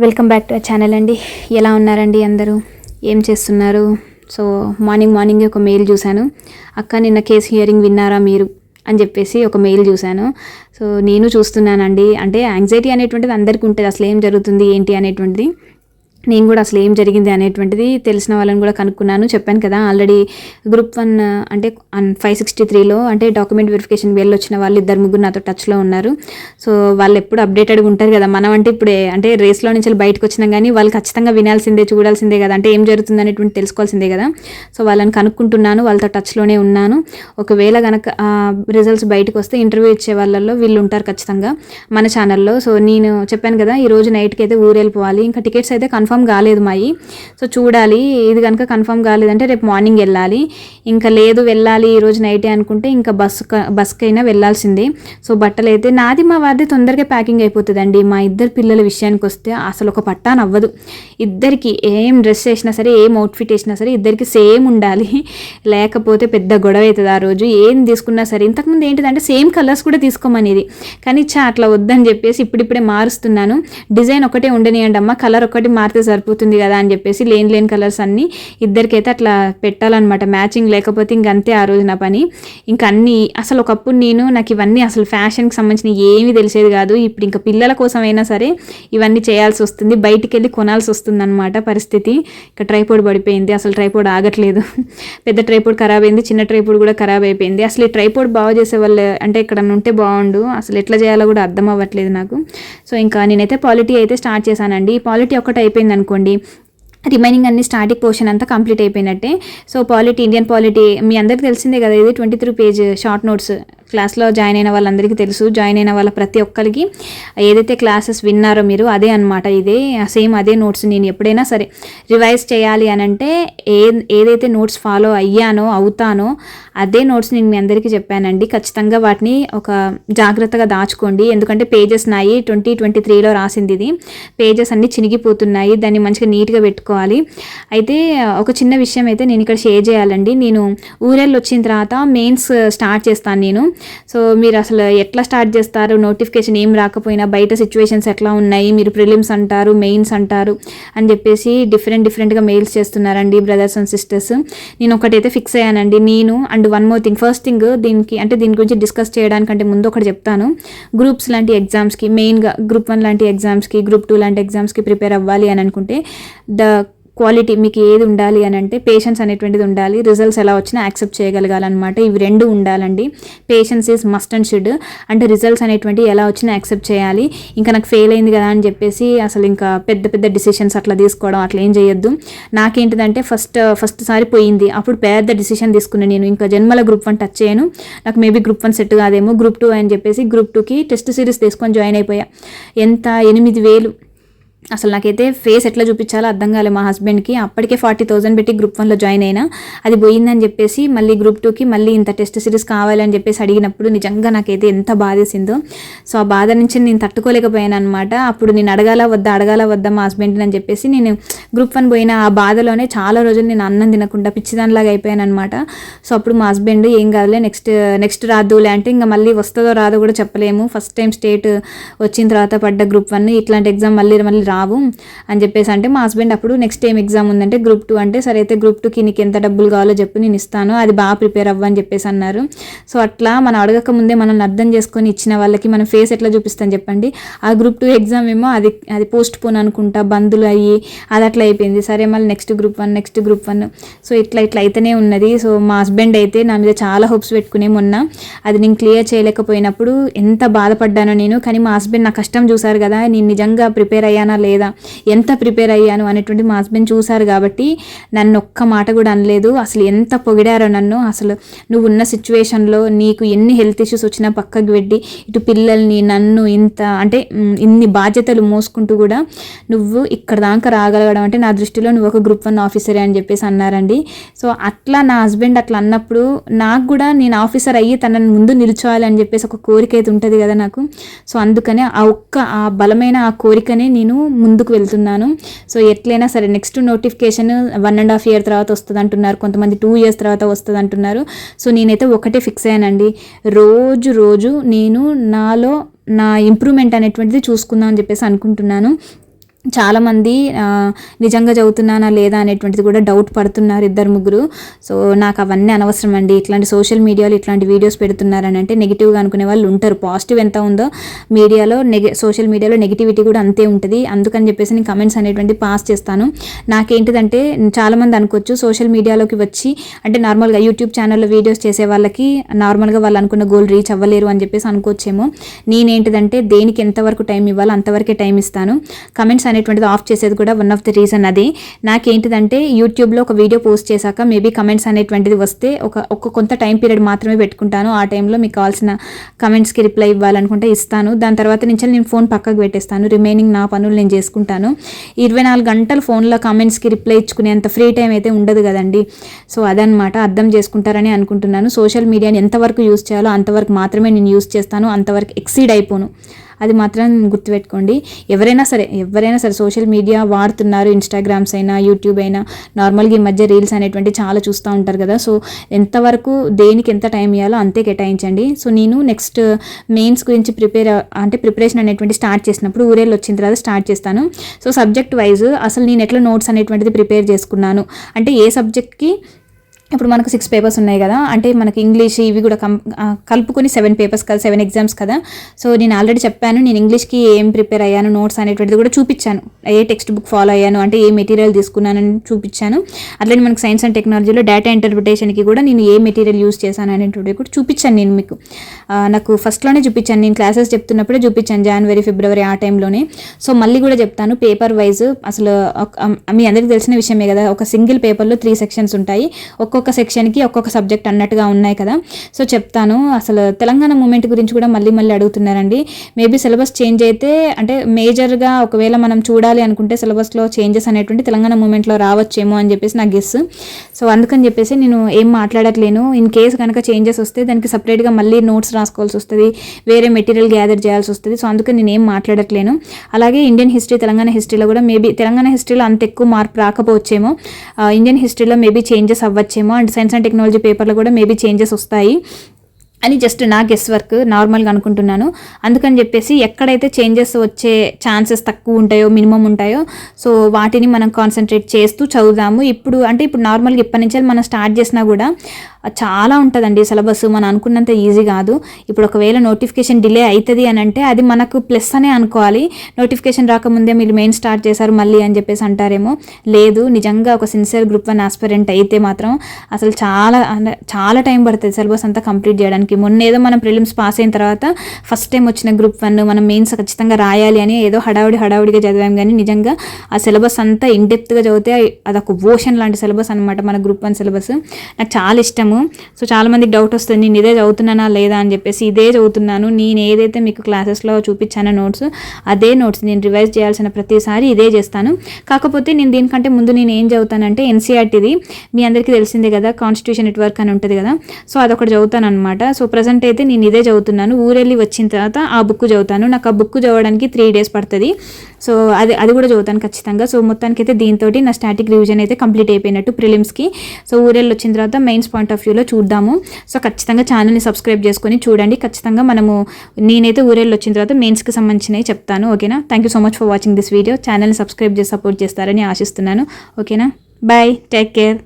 Welcome back to channel అండి. ఎలా ఉన్నారండి అందరూ? ఏం చేస్తున్నారు? సో మార్నింగ్ మార్నింగ్ ఒక మెయిల్ చూశాను. అక్క నిన్న కేసు హియరింగ్ విన్నారా మీరు? అని చెప్పేసి ఒక మెయిల్ చూశాను. సో నేను చూస్తున్నానండి. అంటే యాంగ్జైటీ అనేటువంటిది అందరికీ ఉంటుంది. అసలు ఏం జరుగుతుంది? ఏంటి అనేటువంటిది? నేను కూడా అసలు ఏం జరిగింది అనేటువంటిది తెలిసిన వాళ్ళని కూడా కనుక్కున్నాను. చెప్పాను కదా ఆల్రెడీ గ్రూప్ వన్ అంటే ఫైవ్ సిక్స్టీ త్రీలో అంటే డాక్యుమెంట్ వెరిఫికేషన్ వెళ్ళి వచ్చిన వాళ్ళు ఇద్దరు ముగ్గురు నాతో టచ్లో ఉన్నారు. సో వాళ్ళు ఎప్పుడు అప్డేటెడ్గా ఉంటారు కదా మనం అంటే ఇప్పుడే అంటే రేస్లో నుంచి బయటకు వచ్చినా కానీ వాళ్ళు ఖచ్చితంగా వినాల్సిందే చూడాల్సిందే కదా అంటే ఏం జరుగుతుంది అనేటువంటి తెలుసుకోవాల్సిందే కదా. సో వాళ్ళని కనుక్కుంటున్నాను వాళ్ళతో టచ్లోనే ఉన్నాను. ఒకవేళ కనుక రిజల్ట్స్ బయటకు వస్తే ఇంటర్వ్యూ ఇచ్చే వాళ్ళల్లో వీళ్ళు ఉంటారు ఖచ్చితంగా మన ఛానల్లో సో నేను చెప్పాను కదా ఈ రోజు నైట్కి అయితే ఊరు వెళ్ళిపోవాలి ఇంకా టికెట్స్ అయితే కన్ఫర్మ్ కాలేదు మాయి. సో చూడాలి ఇది కనుక కన్ఫర్మ్ కాలేదంటే రేపు మార్నింగ్ వెళ్ళాలి. ఇంకా లేదు వెళ్ళాలి ఈరోజు నైటే అనుకుంటే ఇంకా బస్సు బస్కైనా వెళ్ళాల్సిందే. సో బట్టలు అయితే నాది మా వారిది తొందరగా ప్యాకింగ్ అయిపోతుందండి. మా ఇద్దరు పిల్లల విషయానికి వస్తే అసలు ఒక పట్టాన్ అవ్వదు ఇద్దరికి ఏం డ్రెస్ వేసినా సరే ఏం అవుట్ఫిట్ వేసినా సరే ఇద్దరికి సేమ్ ఉండాలి. లేకపోతే పెద్ద గొడవ అవుతుంది ఆ రోజు. ఏం తీసుకున్నా సరే ఇంతకుముందు ఏంటిదంటే సేమ్ కలర్స్ కూడా తీసుకోమనేది. కానీ చా అట్లా వద్దని చెప్పేసి ఇప్పుడిప్పుడే మారుస్తున్నాను. డిజైన్ ఒకటే ఉండనియండి అమ్మ కలర్ ఒకటి మారితే సరిపోతుంది కదా అని చెప్పేసి లేని లేని కలర్స్ అన్నీ ఇద్దరికైతే అట్లా పెట్టాలన్నమాట. మ్యాచింగ్ లేకపోతే ఇంక అంతే ఆ రోజు నా పని. ఇంకా అన్ని అసలు ఒకప్పుడు నేను నాకు ఇవన్నీ అసలు ఫ్యాషన్కి సంబంధించిన ఏమీ తెలిసేది కాదు. ఇప్పుడు ఇంకా పిల్లల కోసం అయినా సరే ఇవన్నీ చేయాల్సి వస్తుంది. బయటికి వెళ్ళి కొనాల్సి వస్తుంది అనమాట పరిస్థితి. ఇక ట్రైపోడ్ పడిపోయింది. అసలు ట్రైపోడ్ ఆగట్లేదు. పెద్ద ట్రైపోడ్ ఖరాబ్ అయింది. చిన్న ట్రైపోడ్ కూడా ఖరాబ్ అయిపోయింది. అసలు ఈ ట్రైపోడ్ బాగు చేసే వాళ్ళు అంటే ఇక్కడ ఉంటే బాగుండు. అసలు ఎట్లా చేయాలో కూడా అర్థం అవ్వట్లేదు నాకు. సో ఇంకా నేనైతే పాలిటీ అయితే స్టార్ట్ చేశానండి. ఈ పాలిటీ ఒకటి అయిపోయింది అనుకోండి రిమైనింగ్ అన్ని స్టాటిక్ పోర్షన్ అంతా కంప్లీట్ అయిపోయినట్టే. సో పాలిటీ ఇండియన్ పాలిటీ మీ అందరికీ తెలిసిందే కదా ఇది twenty three page short notes. క్లాస్లో జాయిన్ అయిన వాళ్ళందరికీ తెలుసు. జాయిన్ అయిన వాళ్ళ ప్రతి ఒక్కరికి ఏదైతే క్లాసెస్ విన్నారో మీరు అదే అనమాట ఇదే సేమ్ అదే నోట్స్ నేను ఎప్పుడైనా సరే రివైజ్ చేయాలి అని అంటే ఏ ఏదైతే నోట్స్ ఫాలో అయ్యానో అవుతానో అదే నోట్స్ నేను మీ అందరికీ చెప్పానండి. ఖచ్చితంగా వాటిని ఒక జాగ్రత్తగా దాచుకోండి. ఎందుకంటే పేజెస్ నాయి ట్వంటీ ట్వంటీ త్రీలో రాసింది ఇది. పేజెస్ అన్నీ చినిగిపోతున్నాయి. దాన్ని మంచిగా నీట్గా పెట్టుకోవాలి. అయితే ఒక చిన్న విషయం అయితే నేను ఇక్కడ షేర్ చేయాలండి. నేను ఊరెళ్ళు వచ్చిన తర్వాత మెయిన్స్ స్టార్ట్ చేస్తాను నేను. సో మీరు అసలు ఎట్లా స్టార్ట్ చేస్తారు? నోటిఫికేషన్ ఏం రాకపోయినా బయట సిచ్యువేషన్స్ ఎట్లా ఉన్నాయి? మీరు ప్రిలిమ్స్ అంటారు మెయిన్స్ అంటారు అని చెప్పేసి డిఫరెంట్ డిఫరెంట్గా మెయిల్స్ చేస్తున్నారండి బ్రదర్స్ అండ్ సిస్టర్స్ నేను ఒకటైతే ఫిక్స్ అయ్యానండి. నేను and one more thing first thing దీనికి అంటే దీని గురించి డిస్కస్ చేయడానికంటే ముందు ఒకటి చెప్తాను. గ్రూప్స్ లాంటి ఎగ్జామ్స్కి మెయిన్గా గ్రూప్ వన్ లాంటి ఎగ్జామ్స్కి గ్రూప్ టూ లాంటి ఎగ్జామ్స్కి ప్రిపేర్ అవ్వాలి అని అనుకుంటే ద క్వాలిటీ మీకు ఏది ఉండాలి అని అంటే పేషెన్స్ అనేటువంటిది ఉండాలి. రిజల్ట్స్ ఎలా వచ్చినా యాక్సెప్ట్ చేయగలగాలన్నమాట. ఇవి రెండు ఉండాలండి. Patience is must and should అంటే రిజల్ట్స్ అనేటువంటి ఎలా వచ్చినా యాక్సెప్ట్ చేయాలి. ఇంకా నాకు ఫెయిల్ అయింది కదా అని చెప్పేసి అసలు ఇంకా పెద్ద పెద్ద డిసిషన్స్ అట్లా తీసుకోవడం అట్లా ఏం చేయొద్దు. నాకేంటిదంటే ఫస్ట్ ఫస్ట్ సారి పోయింది. అప్పుడు పెద్ద డిసిషన్ తీసుకున్నాను నేను. ఇంకా జన్మల గ్రూప్ వన్ టచ్ చేయను. నాకు మేబీ గ్రూప్ వన్ సెట్ కాదేమో. గ్రూప్ టూ అని చెప్పేసి గ్రూప్ టూకి టెస్ట్ సిరీస్ తీసుకొని జాయిన్ అయిపోయా. ఎంత? ఎనిమిది వేలు. అసలు నాకైతే ఫేస్ ఎట్లా చూపించాలో అర్థం కాలే మా హస్బెండ్కి అప్పటికే ఫార్టీ థౌసండ్ పెట్టి గ్రూప్ వన్లో జాయిన్ అయినా. అది పోయిందని చెప్పేసి మళ్ళీ గ్రూప్ టూకి మళ్ళీ ఇంత టెస్ట్ సిరీస్ కావాలని చెప్పేసి అడిగినప్పుడు నిజంగా నాకైతే ఎంత బాధేసిందో. సో ఆ బాధ నుంచి నేను తట్టుకోలేకపోయాను అనమాట అప్పుడు నేను అడగాల వద్దా అడగాల వద్దా మా హస్బెండ్ని అని చెప్పేసి నేను గ్రూప్ వన్ పోయిన ఆ బాధలోనే చాలా రోజులు నేను అన్నం తినకుండా పిచ్చిదానిలాగా అయిపోయాను అనమాట సో అప్పుడు మా హస్బెండ్ ఏం కాదులే నెక్స్ట్ నెక్స్ట్ రాదులే అంటే ఇంకా మళ్ళీ వస్తుందో రాదో కూడా చెప్పలేము. ఫస్ట్ టైం స్టేట్ వచ్చిన తర్వాత పడ్డ గ్రూప్ వన్ ఇట్లాంటి ఎగ్జామ్ మళ్ళీ మళ్ళీ రావు అని చెప్పేసి అంటే మా హస్బెండ్ అప్పుడు నెక్స్ట్ టైం ఎగ్జామ్ ఉందంటే గ్రూప్ టూ అంటే సరే అయితే గ్రూప్ టూకి నీకు ఎంత డబ్బులు కావాలో చెప్పు నేను ఇస్తాను అది బాగా ప్రిపేర్ అవ్వని చెప్పేసి అన్నారు. సో అట్లా మనం అడగక ముందే మనల్ని అర్థం చేసుకొని ఇచ్చిన వాళ్ళకి మనం ఫేస్ ఎట్లా చూపిస్తాం చెప్పండి. ఆ గ్రూప్ టూ ఎగ్జామ్ ఏమో అది అది పోస్ట్ పోన్ అనుకుంటా బందులు అయ్యి అది అట్లా అయిపోయింది. సరే మళ్ళీ next group one next group one so ఇట్లా ఇట్లా అయితేనే ఉన్నది. సో మా హస్బెండ్ అయితే నా మీద చాలా హోప్స్ పెట్టుకునే మొన్న అది నేను క్లియర్ చేయలేకపోయినప్పుడు ఎంత బాధపడ్డానో నేను. కానీ మా హస్బెండ్ నా కష్టం చూసారు కదా నేను నిజంగా ప్రిపేర్ అయ్యానా లేదా ఎంత ప్రిపేర్ అయ్యాను అనేటువంటి మా హస్బెండ్ చూశారు కాబట్టి నన్ను ఒక్క మాట కూడా అనలేదు. అసలు ఎంత పొగిడారో నన్ను. అసలు నువ్వు ఉన్న సిచ్యువేషన్లో నీకు ఎన్ని హెల్త్ ఇష్యూస్ వచ్చినా పక్కకు పెట్టి ఇటు పిల్లల్ని నన్ను ఇంత అంటే ఇన్ని బాధ్యతలు మోసుకుంటూ కూడా నువ్వు ఇక్కడ దాకా రాగలగడం అంటే నా దృష్టిలో నువ్వు ఒక గ్రూప్ వన్ ఆఫీసరే అని చెప్పేసి అన్నారండి. సో అట్లా నా హస్బెండ్ అట్లా అన్నప్పుడు నాకు కూడా నేను ఆఫీసర్ అయ్యి తనని ముందు నిల్చోవాలి అని చెప్పేసి ఒక కోరిక అయితే ఉంటుంది కదా నాకు. సో అందుకనే ఆ ఒక్క ఆ బలమైన ఆ కోరికనే నేను ముందుకు వెళ్తున్నాను. సో ఎట్లయినా సరే next notification one and half year తర్వాత వస్తుంది అంటున్నారు కొంతమంది టూ ఇయర్స్ తర్వాత వస్తుంది అంటున్నారు సో నేనైతే ఒకటే ఫిక్స్ అయ్యానండి. రోజు రోజు నేను నాలో నా ఇంప్రూవ్మెంట్ అనేటువంటిది చూసుకుందాం అని చెప్పేసి అనుకుంటున్నాను. చాలామంది నిజంగా చదువుతున్నానా లేదా అనేటువంటిది కూడా డౌట్ పడుతున్నారు ఇద్దరు ముగ్గురు. సో నాకు అవన్నీ అనవసరం అండి ఇట్లాంటి సోషల్ మీడియాలో ఇట్లాంటి వీడియోస్ పెడుతున్నారని అంటే నెగిటివ్గా అనుకునే వాళ్ళు ఉంటారు. పాజిటివ్ ఎంత ఉందో మీడియాలో నెగ సోషల్ మీడియాలో నెగిటివిటీ కూడా అంతే ఉంటుంది. అందుకని చెప్పేసి నేను కమెంట్స్ అనేటువంటి పాస్ చేస్తాను. నాకేంటిదంటే చాలామంది అనుకోవచ్చు సోషల్ మీడియాలోకి వచ్చి అంటే నార్మల్గా యూట్యూబ్ ఛానల్లో వీడియోస్ చేసే వాళ్ళకి నార్మల్గా వాళ్ళు అనుకున్న గోల్ రీచ్ అవ్వలేరు అని చెప్పేసి అనుకోవచ్చేమో. నేనేంటిదంటే దేనికి ఎంతవరకు టైం ఇవ్వాలో అంతవరకే టైం ఇస్తాను. కమెంట్స్ అనేటువంటిది ఆఫ్ చేసేది కూడా వన్ ఆఫ్ ది రీజన్ అది. నాకేంటిదంటే యూట్యూబ్లో ఒక వీడియో పోస్ట్ చేశాక మేబీ కమెంట్స్ అనేటువంటిది వస్తే ఒక ఒక కొంత టైం పీరియడ్ మాత్రమే పెట్టుకుంటాను. ఆ టైంలో మీకు కావాల్సిన కమెంట్స్కి రిప్లై ఇవ్వాలనుకుంటే ఇస్తాను. దాని తర్వాత నుంచి నేను ఫోన్ పక్కకు పెట్టేస్తాను. రిమైనింగ్ నా పనులు నేను చేసుకుంటాను. ఇరవై నాలుగు గంటలు ఫోన్లో కమెంట్స్కి రిప్లై ఇచ్చుకునేంత ఫ్రీ టైం అయితే ఉండదు కదండి. సో అదనమాట అర్థం చేసుకుంటారని అనుకుంటున్నాను. సోషల్ మీడియాని ఎంతవరకు యూస్ చేయాలో అంతవరకు మాత్రమే నేను యూస్ చేస్తాను. అంతవరకు ఎక్సీడ్ అయిపోను. అది మాత్రం గుర్తుపెట్టుకోండి. ఎవరైనా సరే ఎవరైనా సరే సోషల్ మీడియా వాడుతున్నారు ఇన్స్టాగ్రామ్స్ అయినా యూట్యూబ్ అయినా నార్మల్గా ఈ మధ్య రీల్స్ అనేటువంటి చాలా చూస్తూ ఉంటారు కదా. సో ఎంతవరకు దేనికి ఎంత టైం ఇవ్వాలో అంతే కేటాయించండి. సో నేను నెక్స్ట్ మెయిన్స్ గురించి ప్రిపేర్ అంటే ప్రిపరేషన్ అనేటువంటి స్టార్ట్ చేసినప్పుడు ఊరేళ్ళు వచ్చిన తర్వాత స్టార్ట్ చేస్తాను. సో సబ్జెక్ట్ వైజ్ అసలు నేను ఎట్లా నోట్స్ అనేటువంటిది ప్రిపేర్ చేసుకున్నాను? అంటే ఏ సబ్జెక్ట్కి ఇప్పుడు మనకు సిక్స్ పేపర్స్ ఉన్నాయి కదా అంటే మనకి ఇంగ్లీష్ ఇవి కూడా కం కలుపుకొని సెవెన్ పేపర్స్ కదా సెవెన్ ఎగ్జామ్స్ కదా. సో నేను ఆల్రెడీ చెప్పాను నేను ఇంగ్లీష్కి ఏం ప్రిపేర్ అయ్యాను నోట్స్ అనేటువంటిది కూడా చూపించాను. ఏ టెక్స్ట్ బుక్ ఫాలో అయ్యాను అంటే ఏ మెటీరియల్ తీసుకున్నానని చూపించాను. అట్లనే మనకి సైన్స్ అండ్ టెక్నాలజీలో డేటా ఇంటర్ప్రిటేషన్కి కూడా నేను ఏ మెటీరియల్ యూస్ చేశాను అనేటువంటిది కూడా చూపించాను నేను మీకు. నాకు ఫస్ట్లోనే చూపించాను నేను క్లాసెస్ చెప్తున్నప్పుడే చూపించాను జనవరి ఫిబ్రవరి ఆ టైంలోనే సో మళ్ళీ కూడా చెప్తాను పేపర్ వైజ్ అసలు మీ అందరికీ తెలిసిన విషయమే కదా ఒక సింగిల్ పేపర్లో త్రీ సెక్షన్స్ ఉంటాయి. ఒక్కొక్క సెక్షన్కి ఒక్కొక్క సబ్జెక్ట్ అన్నట్టుగా ఉన్నాయి కదా. సో చెప్తాను. అసలు తెలంగాణ మూమెంట్ గురించి కూడా మళ్ళీ మళ్ళీ అడుగుతున్నారండి. మేబీ సిలబస్ చేంజ్ అయితే అంటే మేజర్గా ఒకవేళ మనం చూడాలి అనుకుంటే సిలబస్లో చేంజెస్ అనేటువంటి తెలంగాణ మూమెంట్లో రావచ్చేమో అని చెప్పేసి నా గెస్. సో అందుకని చెప్పేసి నేను ఏం మాట్లాడట్లేను. ఇన్ కేస్ కనుక చేంజెస్ వస్తే దానికి సపరేట్గా మళ్ళీ నోట్స్ రాసుకోవాల్సి వస్తుంది. వేరే మెటీరియల్ గ్యాదర్ చేయాల్సి వస్తుంది. సో అందుకని నేను ఏం మాట్లాడట్లేను. అలాగే ఇండియన్ హిస్టరీ తెలంగాణ హిస్టరీలో కూడా మేబీ తెలంగాణ హిస్టరీలో అంత ఎక్కువ మార్పు రాకపోవచ్చేమో. ఇండియన్ హిస్టరీలో మేబీ చేంజెస్ అవ్వచ్చేమో అండ్ సైన్స్ అండ్ టెక్నాలజీ పేపర్లో కూడా మేబీ చేంజెస్ వస్తాయి. అని జస్ట్ నా గెస్ వర్క్ నార్మల్గా అనుకుంటున్నాను. అందుకని చెప్పేసి ఎక్కడైతే చేంజెస్ వచ్చే ఛాన్సెస్ తక్కువ ఉంటాయో మినిమం ఉంటాయో సో వాటిని మనం కాన్సన్ట్రేట్ చేస్తూ చదువుదాము. ఇప్పుడు అంటే ఇప్పుడు నార్మల్గా ఇప్పటి నుంచి మనం స్టార్ట్ చేసినా కూడా చాలా ఉంటుందండి సిలబస్. మనం అనుకున్నంత ఈజీ కాదు. ఇప్పుడు ఒకవేళ నోటిఫికేషన్ డిలే అవుతుంది అని అంటే అది మనకు ప్లస్ అనే అనుకోవాలి. నోటిఫికేషన్ రాకముందే మీరు మెయిన్ స్టార్ట్ చేశారు మళ్ళీ అని చెప్పేసి అంటారేమో. లేదు నిజంగా ఒక సిన్సియర్ గ్రూప్ వన్ ఆస్పిరెంట్ అయితే మాత్రం అసలు చాలా అంటే చాలా టైం పడుతుంది సిలబస్ అంతా కంప్లీట్ చేయడానికి. మొన్న ఏదో మనం ప్రిలిమ్స్ పాస్ అయిన తర్వాత ఫస్ట్ టైం వచ్చిన గ్రూప్ వన్ మనం మెయిన్స్ ఖచ్చితంగా రాయాలి అని ఏదో హడావుడి హడావుడిగా చదివాం. కానీ నిజంగా ఆ సిలబస్ అంతా ఇండెప్త్గా చదివితే అదొక ఓషన్ లాంటి సిలబస్ అనమాట మన గ్రూప్ వన్ సిలబస్. నాకు చాలా ఇష్టము. సో చాలా మందికి డౌట్ వస్తుంది నేను ఇదే చదువుతున్నానా లేదా? అని చెప్పేసి ఇదే చదువుతున్నాను. నేను ఏదైతే మీకు క్లాసెస్లో చూపించానో నోట్స్ అదే నోట్స్ నేను రివైజ్ చేయాల్సిన ప్రతిసారి ఇదే చేస్తాను. కాకపోతే నేను దీనికంటే ముందు నేను ఏం చదువుతానంటే ఎన్సీఆర్టీది మీ అందరికీ తెలిసిందే కదా కాన్స్టిట్యూషన్ నెట్వర్క్ అని ఉంటుంది కదా. సో అదొకటి చదువుతాను అనమాట సో ప్రజెంట్ అయితే నేను ఇదే చదువుతున్నాను. ఊరెళ్ళి వచ్చిన తర్వాత ఆ బుక్ చదువుతాను. నాకు ఆ బుక్ చదవడానికి త్రీ డేస్ పడుతుంది. సో అది అది కూడా చదువుతాను ఖచ్చితంగా. సో మొత్తానికి అయితే దీంతో నా స్టాటిక్ రివిజన్ అయితే కంప్లీట్ అయిపోయినట్టు ప్రిలిమ్స్కి సో ఊరెళ్ళి వచ్చిన తర్వాత మెయిన్స్ పాయింట్ ఆఫ్ వ్యూలో చూద్దాము. సో ఖచ్చితంగా ఛానల్ని సబ్స్క్రైబ్ చేసుకొని చూడండి. ఖచ్చితంగా మనము నేనైతే ఊరెళ్ళి వచ్చిన తర్వాత మెయిన్స్కి సంబంధించినవి చెప్తాను. ఓకేనా? Thank you so much for watching this video ఛానల్ని సబ్స్క్రైబ్ చేసి సపోర్ట్ చేస్తారని ఆశిస్తున్నాను. ఓకేనా? Bye take care